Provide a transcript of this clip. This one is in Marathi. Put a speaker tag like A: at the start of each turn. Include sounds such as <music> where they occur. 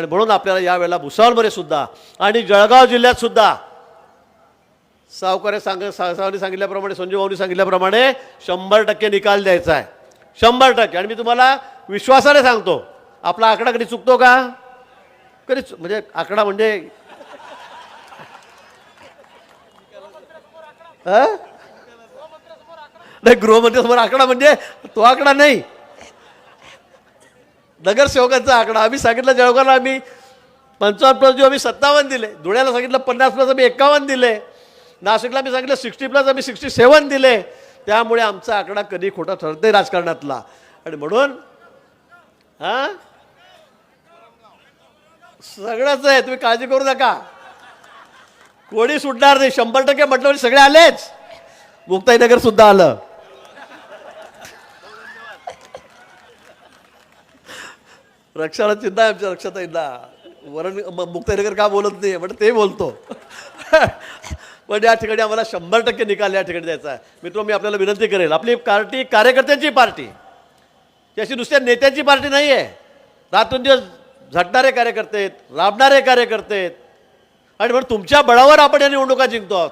A: आणि म्हणून आपल्याला यावेळेला भुसावळमध्ये सुद्धा आणि जळगाव जिल्ह्यात सुद्धा सावकारे सांग सावनी सांगितल्याप्रमाणे संजय भाऊनी सांगितल्याप्रमाणे शंभर टक्के निकाल द्यायचा आहे. शंभर टक्के. आणि मी तुम्हाला विश्वासाने सांगतो आपला आकडा कधी चुकतो का? कधी म्हणजे आकडा म्हणजे हा? नाही गृहमंत्र्यासमोर आकडा म्हणजे तो आकडा नाही. नगरसेवकांचा आकडा. आम्ही सांगितलं जळगावला आम्ही पंचावन्न प्लस जो आम्ही सत्तावन्न दिले. धुळ्याला सांगितलं पन्नास प्लस आम्ही एकावन्न दिले. नाशिकला मी सांगितलं सिक्स्टी प्लस आम्ही सिक्स्टी सेवन दिले. त्यामुळे आमचा आकडा कधी खोटा ठरते राजकारणातला. आणि म्हणून हां? सगळंच आहे. तुम्ही काळजी करू नका. कोणी सुटणार नाही. शंभर टक्के म्हटलं म्हणजे सगळे आलेच. मुक्ताईनगर सुद्धा आलं. रक्षाला चिंता आहे आमच्या रक्षाताईंना वरण म- मुक्ताईनगर का बोलत नाही म्हणजे ते बोलतो. <laughs> पण या ठिकाणी आम्हाला शंभर टक्के निकाल या ठिकाणी द्यायचा आहे. मित्र मी आपल्याला विनंती करेल आपली पार्टी कार्यकर्त्यांची पार्टी. ती अशी नुसत्या नेत्यांची पार्टी नाही आहे रातून दिवस झटणारे कार्यकर्ते आहेत राबणारे कार्यकर्ते आहेत. आणि म्हणून तुमच्या बळावर आपण या निवडणुका जिंकतो आहोत.